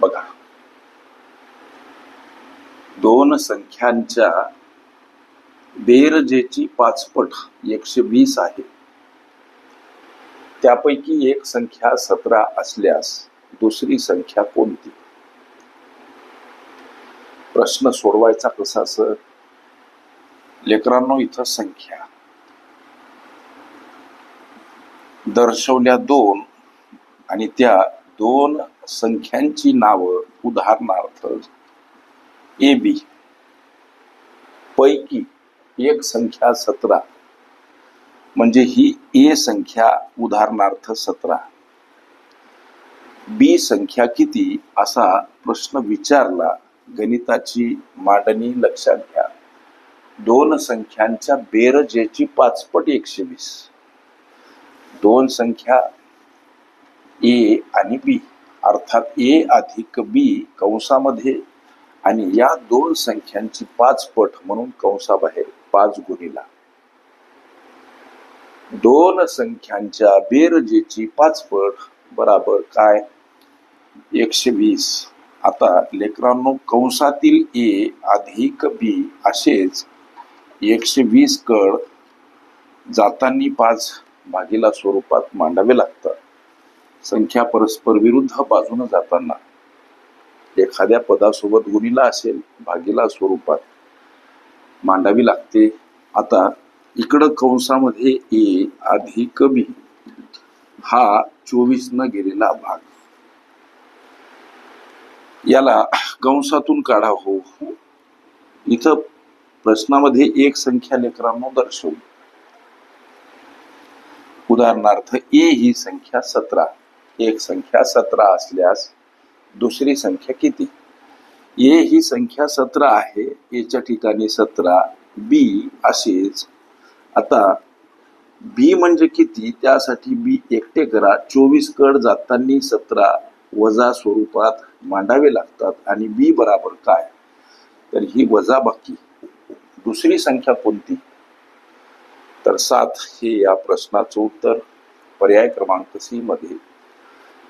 बघा. दोन संख्यांच्या बेरजेची पाचपट एकशे वीस आहे. त्यापैकी एक संख्या सतरा असल्यास दुसरी संख्या कोणती? प्रश्न सोडवायचा कसा सर? लेकरांनो इथं संख्या. दर्शवल्या दोन आणि त्या दोन संख्यांची नावं उदाहरणार्थ ए बी पैकी एक संख्या सतरा म्हणजे ही ए संख्या उदाहरणार्थ सतरा. बी संख्या किती असा प्रश्न विचारला गणिताची मांडणी लक्षात घ्या. दोन संख्यांच्या बेरजेची पाचपट एकशे वीस. दोन संख्या ए आणि बी अर्थात ए अधिक बी कंसामध्ये. आणि या दोन संख्यांची पाच पट म्हणून कंसाबाहेर पाच गुणिला. दोन संख्यांच्या बेरजेची पाच पट बराबर काय? एकशे वीस. आता लेकरांनो कंसातील ए अधिक बी असेच एकशे वीस कड जातानी पाच भागीला स्वरूपात मांडावे लागतात. संख्या परस्पर विरुद्ध बाजूने जाताना एखाद्या पदासोबत गुणीला असेल भागीला स्वरूपात मांडावी लागते. आता इकडं कंसामध्ये ए अधिक बी हा चोवीस न गेलेला भाग. याला कंसातून काढा हो, हो. इथं प्रश्नामध्ये एक संख्या लेकरांनो दर्शवू. उदाहरणार्थ ए ही संख्या सतरा. एक संख्या सतरा असल्यास दुसरी संख्या किती? ए ही संख्या सतरा आहे एच्या ठिकाणी सतरा बी असेच आता बी म्हणजे किती? त्यासाठी बी एकटे करा. चोवीस कड जाताना सतरा वजा स्वरूपात मांडावे लागतात आणि बी बराबर काय? तर ही वजा बाकी. दुसरी संख्या कोणती? तर सात हे या प्रश्नाचं उत्तर पर्याय क्रमांक सी मध्ये